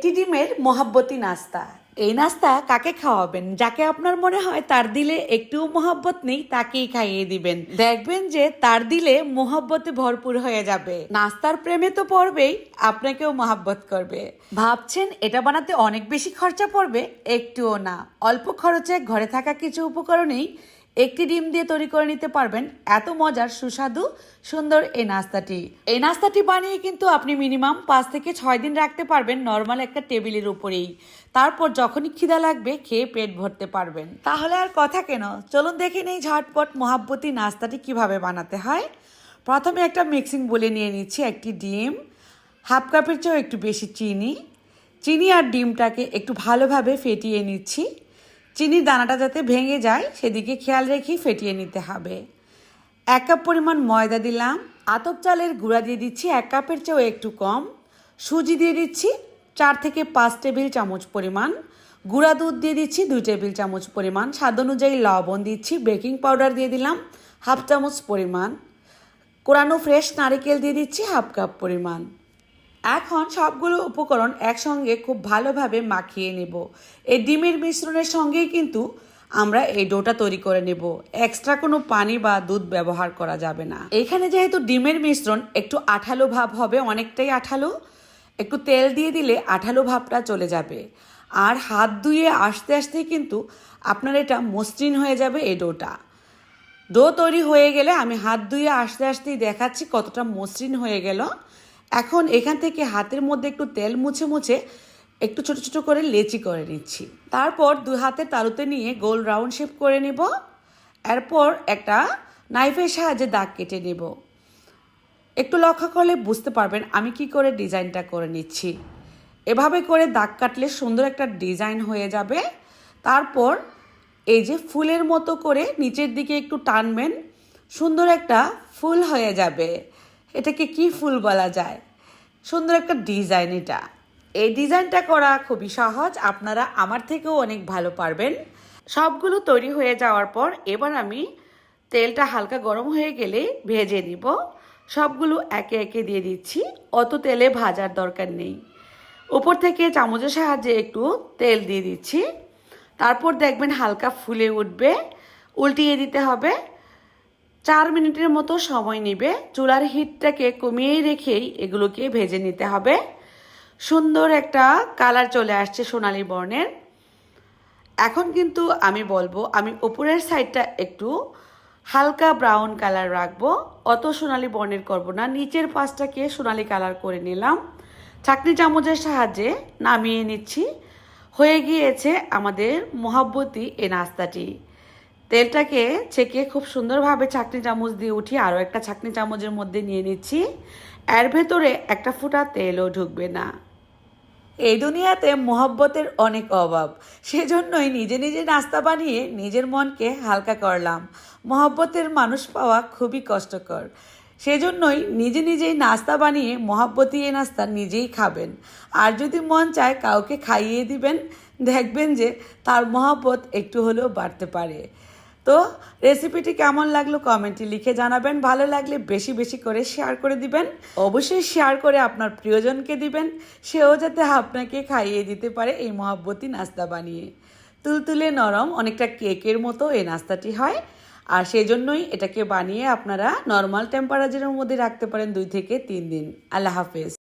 একটি ডিমের মহাব্বতী নাস্তা। এই নাস্তা কাকে খাওয়াবেন? যাকে আপনার মনে হয় তার দিলে একটুও মহাব্বত নেই, তাকেই খাইয়ে দিবেন। দেখবেন যে তার দিলে মহাব্বতে ভরপুর হয়ে যাবে। নাস্তার প্রেমে তো পড়বেই, আপনাকেও মহাব্বত করবে। ভাবছেন এটা বানাতে অনেক বেশি খরচা পড়বে? একটুও না। অল্প খরচে ঘরে থাকা কিছু উপকরণেই একটি ডিম দিয়ে তৈরি করে নিতে পারবেন। এত মজার, সুস্বাদু, সুন্দর এই নাস্তাটি। এই নাস্তাটি বানিয়ে কিন্তু আপনি মিনিমাম পাঁচ থেকে ছয় দিন রাখতে পারবেন নর্মাল একটা টেবিলের উপরেই। তারপর যখনই খিদা লাগবে, খেয়ে পেট ভরতে পারবেন। তাহলে আর কথা কেন? চলুন দেখে নেই ঝটপট মহাব্বতী নাস্তাটি কীভাবে বানাতে হয়। প্রথমে একটা মিক্সিং বলে নিয়ে নিচ্ছি একটি ডিম। হাফ কাপের চেয়েও একটু বেশি চিনি। চিনি আর ডিমটাকে একটু ভালোভাবে ফেটিয়ে নিচ্ছি। চিনির দানাটা যাতে ভেঙে যায়, সেদিকে খেয়াল রেখেই ফেটিয়ে নিতে হবে। এক কাপ পরিমাণ ময়দা দিলাম। আতপ চালের গুঁড়া দিয়ে দিচ্ছি এক কাপের চেয়েও একটু কম। সুজি দিয়ে দিচ্ছি চার থেকে পাঁচ টেবিল চামচ পরিমাণ। গুঁড়া দুধ দিয়ে দিচ্ছি দুই টেবিল চামচ পরিমাণ। স্বাদ অনুযায়ী লবণ দিচ্ছি। বেকিং পাউডার দিয়ে দিলাম হাফ চামচ পরিমাণ। কোরানো ফ্রেশ নারিকেল দিয়ে দিচ্ছি হাফ কাপ পরিমাণ। এখন সবগুলো উপকরণ একসঙ্গে খুব ভালোভাবে মাখিয়ে নেব। এই ডিমের মিশ্রণের সঙ্গেই কিন্তু আমরা এই ডোটা তৈরি করে নেব। এক্সট্রা কোনো পানি বা দুধ ব্যবহার করা যাবে না। এখানে যেহেতু ডিমের মিশ্রণ একটু আঠালো ভাব হবে, অনেকটাই আঠালো, একটু তেল দিয়ে দিলে আঠালো ভাবটা চলে যাবে। আর হাত ধুয়ে আস্তে আস্তে কিন্তু আপনার এটা মসৃণ হয়ে যাবে এই ডোটা। ডো তৈরি হয়ে গেলে আমি হাত ধুয়ে আস্তে আস্তেই দেখাচ্ছি কতটা মসৃণ হয়ে গেল। এখন এখান থেকে হাতের মধ্যে একটু তেল মুছে মুছে একটু ছোট ছোট করে লেচি করে নিচ্ছি। তারপর দুই হাতে তালুতে নিয়ে গোল রাউন্ড শেপ করে নেব। এরপর একটা নাইফের সাহায্যে দাগ কেটে নেব। একটু লক্ষ্য করলে বুঝতে পারবেন আমি কি করে ডিজাইনটা করে নিচ্ছি। এভাবে করে দাগ কাটলে সুন্দর একটা ডিজাইন হয়ে যাবে। তারপর এই যে ফুলের মতো করে নিচের দিকে একটু টানবেন, সুন্দর একটা ফুল হয়ে যাবে। এটাকে কি ফুল বলা যায়? সুন্দর একটা ডিজাইন এটা। এই ডিজাইনটা করা খুবই সহজ, আপনারা আমার থেকেও অনেক ভালো পারবেন। সবগুলো তৈরি হয়ে যাওয়ার পর এবার আমি তেলটা হালকা গরম হয়ে গেলে ভেজে নিব। সবগুলো একে একে দিয়ে দিচ্ছি, অত তেলে ভাজার দরকার নেই। উপর থেকে চামচের সাহায্যে একটু তেল দিয়ে দিচ্ছি। তারপর দেখবেন হালকা ফুলে উঠবে, উল্টিয়ে দিতে হবে। চার মিনিটের মতো সময় নেবে। চুলার হিটটাকে কমিয়ে রেখেই এগুলোকে ভেজে নিতে হবে। সুন্দর একটা কালার চলে আসছে সোনালি বর্ণের। এখন কিন্তু আমি বলব, আমি উপরের সাইডটা একটু হালকা ব্রাউন কালার রাখব। অত সোনালি বর্ণের করব না। নিচের পাশটাকে সোনালি কালার করে নিলাম। চাকনি চামচের সাহায্যে নামিয়ে নিচ্ছি। হয়ে গিয়েছে আমাদের মহাব্বতী এই নাস্তাটি। তেলটাকে ছেঁকে খুব সুন্দরভাবে ছাকনি চামচ দিয়ে উঠি আরও একটা ছাকনি চামচের মধ্যে নিয়ে নিচ্ছি। এর ভেতরে একটা ফোঁটা তেলও ঢুকবে না। এই দুনিয়াতে মোহব্বতের অনেক অভাব। সেজন্যই নিজে নিজে নাস্তা বানিয়ে নিজের মনকে হালকা করলাম। মহব্বতের মানুষ পাওয়া খুবই কষ্টকর। সেজন্যই নিজে নিজেই নাস্তা বানিয়ে মহাব্বতী এই নাস্তা নিজেই খাবেন। আর যদি মন চায় কাউকে খাইয়ে দিবেন, দেখবেন যে তার মহাব্বত একটু হলেও বাড়তে পারে। তো রেসিপিটি কেমন লাগল কমেন্টে লিখে জানাবেন। ভালো লাগলে বেশি বেশি করে শেয়ার করে দিবেন। অবশ্যই শেয়ার করে আপনার প্রিয়জনকে দিবেন। সেও যাতে আপনাকে খাইয়ে দিতে পারে এই মহাব্বতী নাস্তা বানিয়ে। তুলতুলে নরম, অনেকটা কেকের মতো এই নাস্তাটি হয়। আর সেই জন্যই এটাকে বানিয়ে আপনারা নর্মাল টেম্পারেচারের মধ্যে রাখতে পারেন দুই থেকে তিন দিন। আল্লাহ হাফেজ।